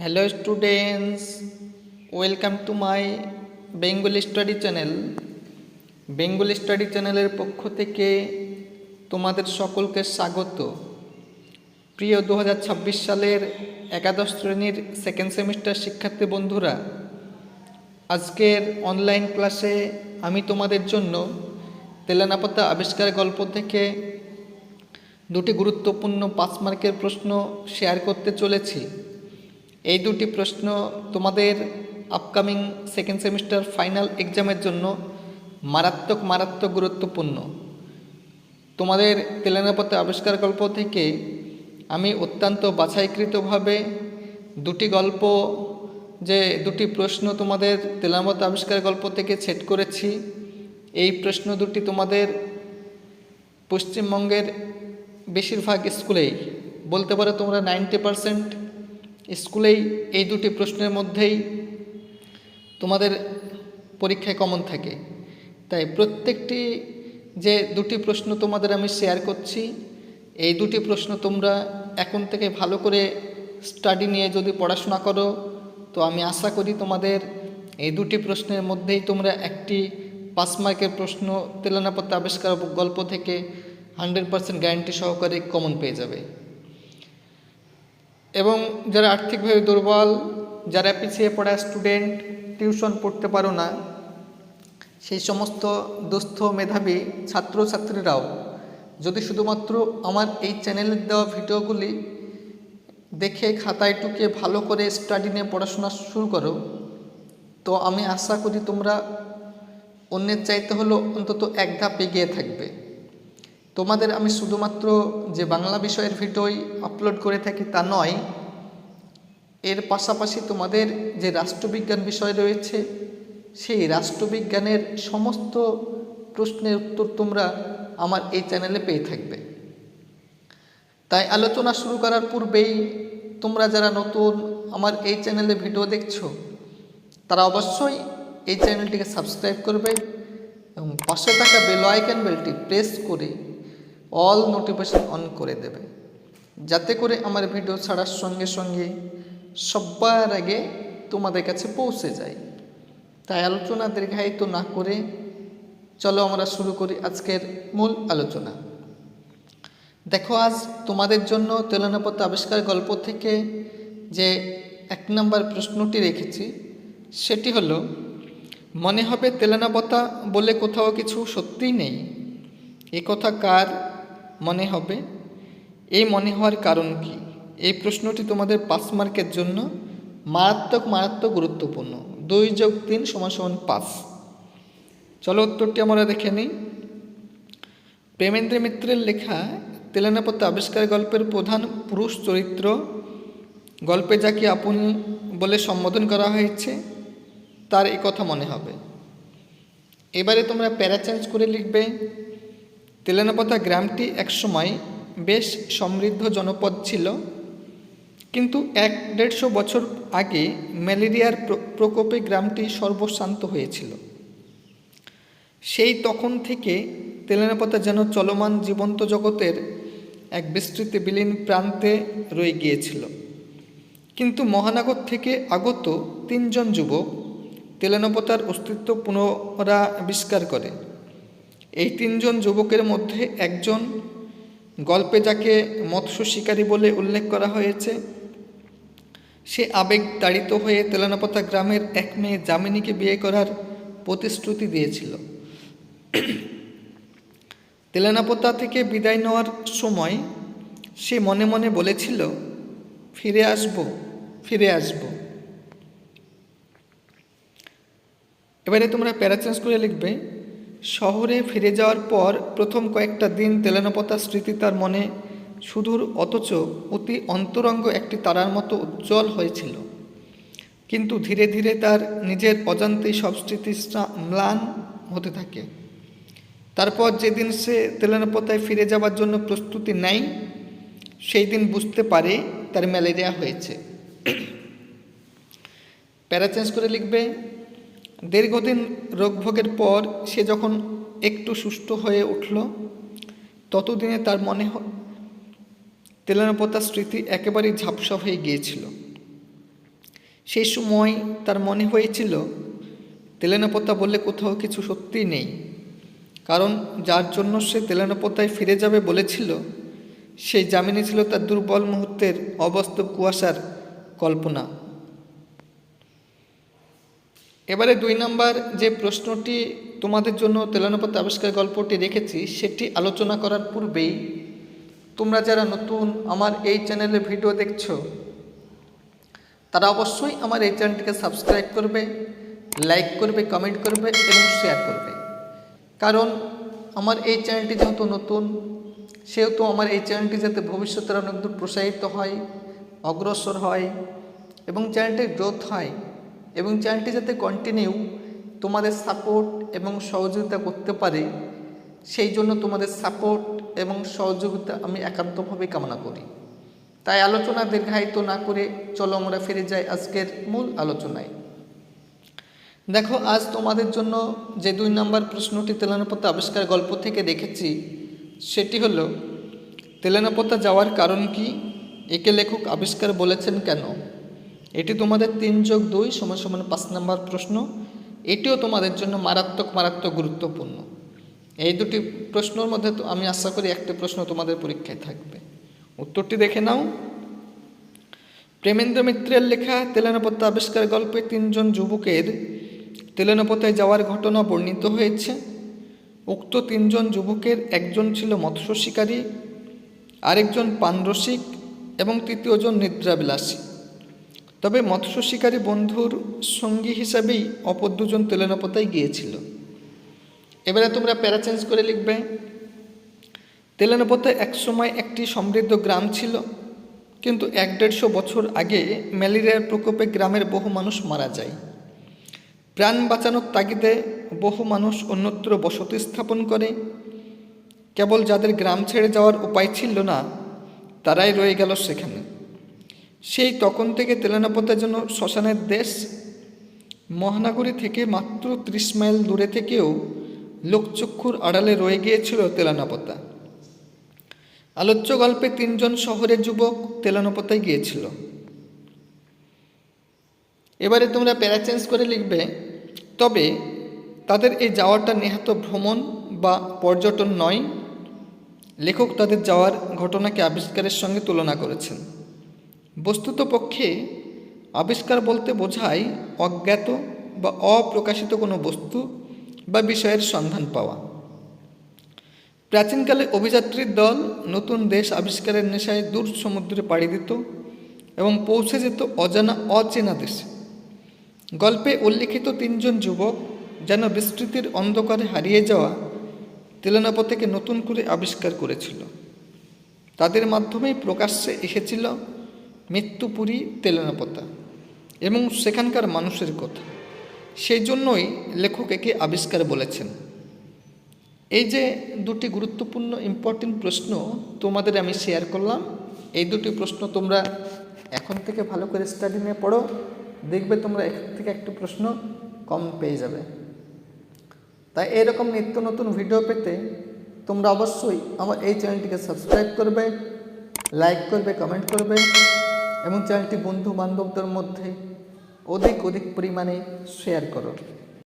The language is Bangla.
Hello students welcome to my Bengali study channel Bengali study চ্যানেলের পক্ষ থেকে তোমাদের সকলকে স্বাগত। প্রিয় দু হাজার ছাব্বিশ সালের একাদশ শ্রেণির সেকেন্ড সেমিস্টার শিক্ষার্থী বন্ধুরা, আজকের অনলাইন ক্লাসে আমি তোমাদের জন্য তেলেনাপাতা আবিষ্কার গল্প থেকে দুটি গুরুত্বপূর্ণ পাঁচ মার্কের প্রশ্ন শেয়ার করতে চলেছি। এই দুটি প্রশ্ন তোমাদের আপকামিং সেকেন্ড সেমিস্টার ফাইনাল এক্সামের জন্য মারাত্মক মারাত্মক গুরুত্বপূর্ণ। তোমাদের তেলেনাপথে আবিষ্কার গল্প থেকে আমি অত্যন্ত বাছাইকৃতভাবে দুটি গল্প, যে দুটি প্রশ্ন তোমাদের তেলামত আবিষ্কার গল্প থেকে সেট করেছি। এই প্রশ্ন দুটি তোমাদের পশ্চিমবঙ্গের বেশিরভাগ স্কুলেই। বলতে পারো তোমরা নাইনটি পারসেন্ট স্কুলেই এই দুটি প্রশ্নের মধ্যেই তোমাদের পরীক্ষায় কমন থাকে। তাই প্রত্যেকটি যে দুটি প্রশ্ন তোমাদের আমি শেয়ার করছি, এই দুটি প্রশ্ন তোমরা এখন থেকে ভালো করে স্টাডি নিয়ে যদি পড়াশোনা করো, তো আমি আশা করি তোমাদের এই দুটি প্রশ্নের মধ্যেই তোমরা একটি পাস মার্কের প্রশ্ন তেলানাপত্তা আবিষ্কার গল্প থেকে হান্ড্রেড পার্সেন্ট গ্যারান্টি সহকারে কমন পেয়ে যাবে। এবং যারা আর্থিকভাবে দুর্বল, যারা পিছিয়ে পড়া স্টুডেন্ট টিউশন পড়তে পারো না, সেই সমস্ত দুস্থ মেধাবী ছাত্রছাত্রীরাও যদি শুধুমাত্র আমার এই চ্যানেলের দেওয়া ভিডিওগুলি দেখে খাতায় টুকে ভালো করে স্টাডি নিয়ে পড়াশোনা শুরু করো, তো আমি আশা করি তোমরা অন্যের চাইতে হলো অন্তত এক ধাপ এগিয়ে থাকবে। তোমাদের আমি শুধুমাত্র যে বাংলা বিষয়ের ভিডিওই আপলোড করে থাকি তা নয়, এর পাশাপাশি তোমাদের যে রাষ্ট্রবিজ্ঞান বিষয় রয়েছে, সেই রাষ্ট্রবিজ্ঞানের সমস্ত প্রশ্নের উত্তর তোমরা আমার এই চ্যানেলে পেয়ে থাকবে। তাই আলোচনা শুরু করার পূর্বেই তোমরা যারা নতুন আমার এই চ্যানেলে ভিডিও দেখছ, তারা অবশ্যই এই চ্যানেলটিকে সাবস্ক্রাইব করবে এবং পাশে থাকা বেল আইকন বেলটি প্রেস করে অল নোটিফিকেশন অন করে দেবে। যাতে করে আমার ভিডিও ছাড়ার সঙ্গে সঙ্গে সবার আগে তোমাদের কাছে পৌঁছে যায়। তাই আলোচনা দীর্ঘায়িত না করে চলো আমরা শুরু করি আজকের মূল আলোচনা। দেখো, আজ তোমাদের জন্য তেলনাপথ আবিষ্কার গল্প থেকে যে এক নম্বর প্রশ্নটি রেখেছি, সেটি হলো, মনে হবে তেলেনাপতা বলে কোথাও কিছু সত্যিই নেই। এ কথা কার মনে হবে? এই মনে হওয়ার কারণ কি? এই প্রশ্নটি তোমাদের পাঁচ মার্কের জন্য মারাত্মক মারাত্মক গুরুত্বপূর্ণ। দুই যোগ তিন সমান সমান পাঁচ। চলো উত্তরটি আমরা দেখে নিই। প্রেমেন্দ্র মিত্রের লেখা তেলেনাপত্য আবিষ্কার গল্পের প্রধান পুরুষ চরিত্র। গল্পে যাকে আপনি বলে সম্বোধন করা হয়েছে, তার এই কথা মনে হবে। এবারে তোমরা প্যারা চেঞ্জ করে লিখবে। তেলেনাপথা গ্রামটি একসময় বেশ সমৃদ্ধ জনপদ ছিল, কিন্তু এক দেড়শো বছর আগে ম্যালেরিয়ার প্রকোপে গ্রামটি সর্বশান্ত হয়েছিল। সেই তখন থেকে তেলেনাপথা যেন চলমান জীবন্ত জগতের এক বিস্তৃত বিলীন প্রান্তে রয়ে গিয়েছিল। কিন্তু মহানগর থেকে আগত তিনজন যুবক তেলেনপতার অস্তিত্ব পুনরাবিষ্কার করে। এই তিনজন যুবকের মধ্যে একজন গল্পে যাকে মৎস্য শিকারী বলে উল্লেখ করা হয়েছে। সে আবেগ তাড়িত হয়ে তেলানাপতা গ্রামের এক মেয়ে যামিনীকে বিয়ে করার প্রতিশ্রুতি দিয়েছিল। তেলেনাপতা থেকে বিদায় নেওয়ার সময় সে মনে মনে বলেছিল, ফিরে আসব ফিরে আসব। এবারে তোমরা প্যারাচেঞ্জ করে লিখবে শহরে ফিরে যাওয়ার পর প্রথম কয়েকটা দিন তেলেনপতার স্মৃতি তার মনে সুদূর, অথচ অতি অন্তরঙ্গ একটি তারার মতো উজ্জ্বল হয়েছিল। কিন্তু ধীরে ধীরে তার নিজের অজান্তেই সব স্মৃতি ম্লান হতে থাকে। তারপর যেদিন সে তেলেনপতায় ফিরে যাওয়ার জন্য প্রস্তুতি নেয়, সেই দিন বুঝতে পারে তার ম্যালেরিয়া হয়েছে। প্যারাচেঞ্জ করে লিখবে দীর্ঘদিন রোগভোগের পর সে যখন একটু সুস্থ হয়ে উঠল, ততদিনে তার মনে তেলেনাপতার স্মৃতি একেবারেই ঝাপসা হয়ে গিয়েছিল। সেই সময় তার মনে হয়েছিল, তেলেনাপোতা বলে কোথাও কিছু সত্যি নেই, কারণ যার জন্য সে তেলেনাপোতায় ফিরে যাবে বলেছিল, সেই জামিনে ছিল তার দুর্বল মুহূর্তের অবাস্তব কুয়াশার কল্পনা। এবারে দুই নাম্বার যে প্রশ্নটি তোমাদের জন্য তেলানুপাত আবিষ্কার গল্পটি রেখেছি, সেটি আলোচনা করার পূর্বেই তোমরা যারা নতুন আমার এই চ্যানেলে ভিডিও দেখছ, তারা অবশ্যই আমার এই চ্যানেলটিকে সাবস্ক্রাইব করবে, লাইক করবে, কমেন্ট করবে এবং শেয়ার করবে। কারণ আমার এই চ্যানেলটি যেহেতু নতুন, সেহেতু আমার এই চ্যানেলটি যাতে ভবিষ্যতে অনেক দূর প্রসারিত হয়, অগ্রসর হয় এবং চ্যানেলটির গ্রোথ হয় এবং চ্যানেলটি যাতে কন্টিনিউ তোমাদের সাপোর্ট এবং সহযোগিতা করতে পারে, সেই জন্য তোমাদের সাপোর্ট এবং সহযোগিতা আমি একান্তভাবে কামনা করি। তাই আলোচনা দীর্ঘায়িত না করে চলো আমরা ফিরে যাই আজকের মূল আলোচনায়। দেখো, আজ তোমাদের জন্য যে দুই নম্বর প্রশ্নটি তেলানাপত্তা আবিষ্কার গল্প থেকে রেখেছি সেটি হলো তেলানাপত্তা যাওয়ার কারণ কি? একে লেখক আবিষ্কার বলেছেন কেন? এটি তোমাদের তিন যোগ দুই সমান সমান পাঁচ নম্বর প্রশ্ন। এটিও তোমাদের জন্য মারাত্মক মারাত্মক গুরুত্বপূর্ণ। এই দুটি প্রশ্নর মধ্যে তো আমি আশা করি একটি প্রশ্ন তোমাদের পরীক্ষায় থাকবে। উত্তরটি দেখে নাও। প্রেমেন্দ্র মিত্রের লেখা তেলেনাপত্তা আবিষ্কার গল্পে তিনজন যুবকের তেলেনাপতায় যাওয়ার ঘটনা বর্ণিত হয়েছে। উক্ত তিনজন যুবকের একজন ছিল মৎস্য শিকারী, আরেকজন পানরসিক এবং তৃতীয়জন নিদ্রাবিলাসী। তবে মৎস্য শিকারী বন্ধুর সঙ্গী হিসাবেই অপর দুজন তেলেনাপতায় গিয়েছিল। এবারে তোমরা প্যারা চেঞ্জ করে লিখবে তেলেনাপতায় একসময় একটি সমৃদ্ধ গ্রাম ছিল, কিন্তু এক দেড়শো বছর আগে ম্যালেরিয়ার প্রকোপে গ্রামের বহু মানুষ মারা যায়। প্রাণ বাঁচানোর তাগিদে বহু মানুষ অন্যত্র বসতি স্থাপন করে। কেবল যাদের গ্রাম ছেড়ে যাওয়ার উপায় ছিল না, তারাই রয়ে গেল সেখানে। সেই তখন থেকে তেলেনাপতার জন্য শ্মশানের দেশ মহানগরী থেকে মাত্র ত্রিশ মাইল দূরে থেকেও লোকচক্ষুর আড়ালে রয়ে গিয়েছিল তেলানাপতা। আলোচ্য গল্পে তিনজন শহরের যুবক তেলানপতায় গিয়েছিল। এবারে তোমরা প্যারা চেঞ্জ করে লিখবে, তবে তাদের এই যাওয়াটা নেহাত ভ্রমণ বা পর্যটন নয়, লেখক তাদের যাওয়ার ঘটনাকে আবিষ্কারের সঙ্গে তুলনা করেছেন। বস্তুত পক্ষে আবিষ্কার বলতে বোঝায় অজ্ঞাত বা অপ্রকাশিত কোনো বস্তু বা বিষয়ের সন্ধান পাওয়া। প্রাচীনকালে অভিযাত্রীর দল নতুন দেশ আবিষ্কারের নেশায় দূর সমুদ্রে পাড়ি দিত এবং পৌঁছে যেত অজানা অচেনা দেশে। গল্পে উল্লিখিত তিনজন যুবক যেন বিস্তৃতির অন্ধকারে হারিয়ে যাওয়া তেলেনাপথেকে নতুন করে আবিষ্কার করেছিল। তাদের মাধ্যমেই প্রকাশ্যে এসেছিল মৃত্যুপুরী তেলেনাপতা এবং সেখানকার মানুষের কথা। সেই জন্যই লেখক একে আবিষ্কার বলেছেন। এই যে দুটি গুরুত্বপূর্ণ ইম্পর্টেন্ট প্রশ্ন তোমাদের আমি শেয়ার করলাম, এই দুটি প্রশ্ন তোমরা এখন থেকে ভালো করে স্টাডি নিয়ে পড়ো, দেখবে তোমরা এখান থেকে একটু প্রশ্ন কম পেয়ে যাবে। তাই এরকম নিত্য নতুন ভিডিও পেতে তোমরা অবশ্যই আমার এই চ্যানেলটিকে সাবস্ক্রাইব করবে লাইক করবে কমেন্ট করবে এবং চ্যানেলটি বন্ধু বান্ধবদের মধ্যে অধিক অধিক পরিমাণে শেয়ার করো।